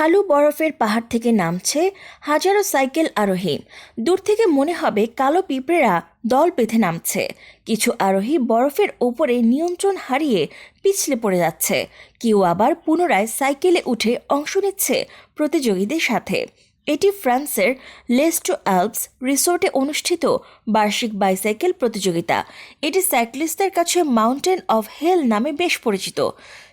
ঢালু বরফের পাহাড় থেকে নামছে হাজারো সাইকেল আরোহী। দূর থেকে মনে হবে কালো পিঁপড়েরা দল বেঁধে নামছে। কিছু আরোহী বরফের ওপরে নিয়ন্ত্রণ হারিয়ে পিছলে পড়ে যাচ্ছে। কেউ আবার পুনরায় সাইকেলে উঠে অংশ নিচ্ছে প্রতিযোগীদের সাথে। এটি ফ্রান্সের লেস্টো অ্যালপস রিসোর্টে অনুষ্ঠিত বার্ষিক বাইসাইকেল প্রতিযোগিতা। এটি সাইক্লিস্টদের কাছে মাউন্টেন অফ হেল নামে বেশ পরিচিত।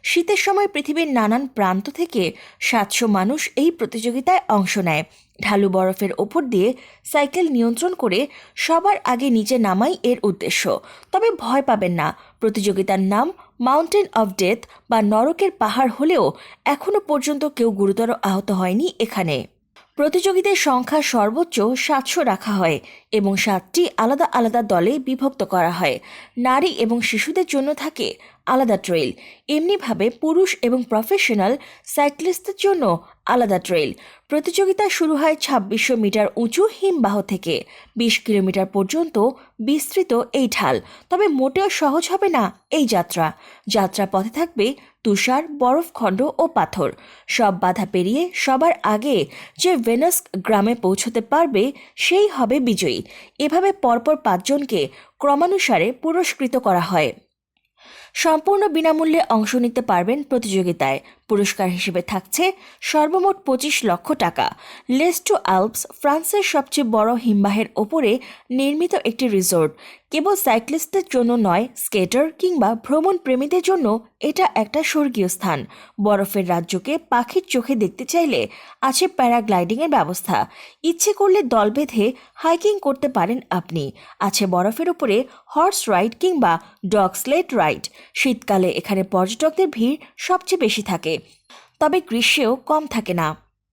শীতের সময় পৃথিবীর নানান প্রান্ত থেকে সাতশো মানুষ এই প্রতিযোগিতায় অংশ নেয়। ঢালু বরফের ওপর দিয়ে সাইকেল নিয়ন্ত্রণ করে সবার আগে নিচে নামাই এর উদ্দেশ্য। তবে ভয় পাবেন না, প্রতিযোগিতার নাম মাউন্টেন অফ ডেথ বা নরকের পাহাড় হলেও এখনও পর্যন্ত কেউ গুরুতর আহত হয়নি এখানে। প্রতিযোগীদের সংখ্যা সর্বোচ্চ সাতশো রাখা হয় এবং সাতটি আলাদা আলাদা দলে বিভক্ত করা হয়। নারী এবং শিশুদের জন্য থাকে আলাদা ট্রেইল। এমনিভাবে পুরুষ এবং প্রফেশনাল সাইক্লিস্টদের জন্য আলাদা ট্রেইল। প্রতিযোগিতা শুরু হয় ছাব্বিশশো মিটার উঁচু হিমবাহ থেকে। বিশ কিলোমিটার পর্যন্ত বিস্তৃত এই ঢাল। তবে মোটেও সহজ হবে না এই যাত্রা। যাত্রা পথে থাকবে তুষার বরফখণ্ড ও পাথর। সব বাধা পেরিয়ে সবার আগে যে ভেনাস গ্রামে পৌঁছতে পারবে, সেই হবে বিজয়ী। এভাবে পরপর পাঁচজনকে ক্রমানুসারে পুরস্কৃত করা হয়। সম্পূর্ণ বিনামূল্যে অংশ নিতে পারবেন প্রতিযোগিতায়। পুরস্কার হিসেবে থাকছে সর্বমোট পঁচিশ লক্ষ টাকা। লেস্টো আলপস, ফ্রান্সের সবচেয়ে বড় হিমবাহের ওপরে নির্মিত একটি রিসোর্ট। কেবল সাইক্লিস্টদের জন্য নয়, স্কেটার কিংবা ভ্রমণ প্রেমীদের জন্য এটা একটা স্বর্গীয় স্থান। বরফের রাজ্যকে পাখির চোখে দেখতে চাইলে আছে প্যারাগ্লাইডিংয়ের ব্যবস্থা। ইচ্ছে করলে দল বেঁধে হাইকিং করতে পারেন আপনি। আছে বরফের উপরে হর্স রাইড কিংবা ডগ স্লেড রাইড। শীতকালে এখানে পর্যটকদের ভিড় সবচেয়ে বেশি থাকে। তবে গ্রীষ্মেও কম থাকে না।